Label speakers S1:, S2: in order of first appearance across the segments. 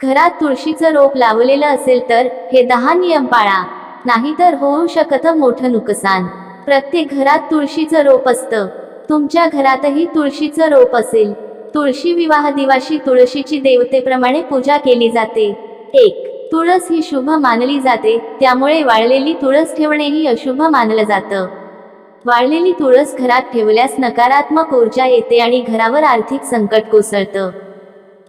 S1: घरात तुळशीचं रोप लावलेलं असेल तर हे दहा नियम पाळा. नाहीतर होऊ शकतं मोठं नुकसान. प्रत्येक घरात तुळशीचं रोप असतं. तुमच्या घरातही तुळशीचं रोप असेल. तुळशी विवाह दिवाशी तुळशीची देवतेप्रमाणे पूजा केली जाते. एक तुळस ही शुभ मानली जाते. त्यामुळे वाळलेली तुळस ठेवणेही अशुभ मानलं जातं. वाळलेली तुळस घरात ठेवल्यास नकारात्मक ऊर्जा येते आणि घरावर आर्थिक संकट कोसळतं.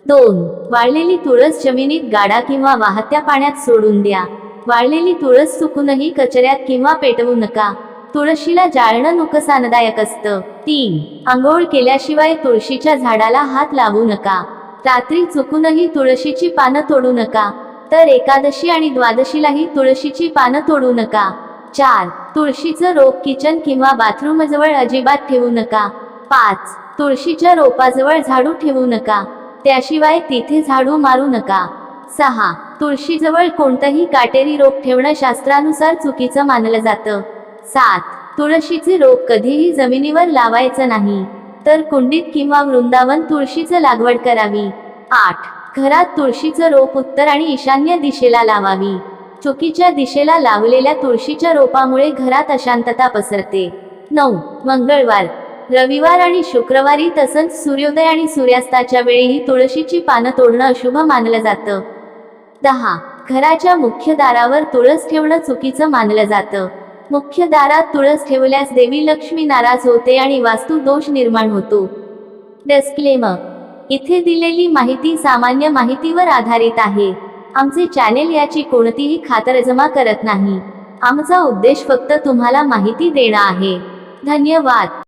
S1: दोन. वाळलेली तुळस जमिनीत गाडा किंवा वाहत्या पाण्यात सोडून द्या. वाळलेली तुळस चुकूनही कचऱ्यात किंवा पेटवू नका. तुळशीला जाळणं नुकसानदायक असतं. तीन. आंघोळ केल्याशिवाय तुळशीच्या झाडाला हात लावू नका. रात्री चुकूनही तुळशीची पानं तोडू नका. तर एकादशी आणि द्वादशीलाही तुळशीची पानं तोडू नका. चार. तुळशीचं रोप किचन किंवा बाथरूमजवळ अजिबात ठेवू नका. पाच. तुळशीच्या रोपाजवळ झाडू ठेवू नका. त्याशिवाय तिथे झाडू मारू नका. सहा. तुळशीजवळ कोणतंही काटेरी रोप ठेवणं शास्त्रानुसार चुकीचं मानलं जातं. सात. तुळशीचे रोप कधीही जमिनीवर लावायचं नाही. तर कुंडीत किंवा वृंदावन तुळशीचं लागवड करावी. आठ. घरात तुळशीचं रोप उत्तर आणि ईशान्य दिशेला लावावी. चुकीच्या दिशेला लावलेल्या तुळशीच्या रोपामुळे घरात अशांतता पसरते. नऊ. मंगळवार. रविवार आणि शुक्रवारी तसंच सूर्योदय आणि सूर्यास्ताच्या वेळीही तुळशीची पानं तोडणं अशुभ मानलं जातं. दहा. घराच्या मुख्य दारावर तुळस ठेवणं चुकीचं मानलं जातं. मुख्य दारात तुळस ठेवल्यास देवी लक्ष्मी नाराज होते आणि वास्तू दोष निर्माण होतो. डिस्क्लेमर इथे दिलेली माहिती सामान्य माहितीवर आधारित आहे. आमचे चॅनेल याची कोणतीही खातरजमा करत नाही. आमचा उद्देश फक्त तुम्हाला माहिती देणं आहे. धन्यवाद.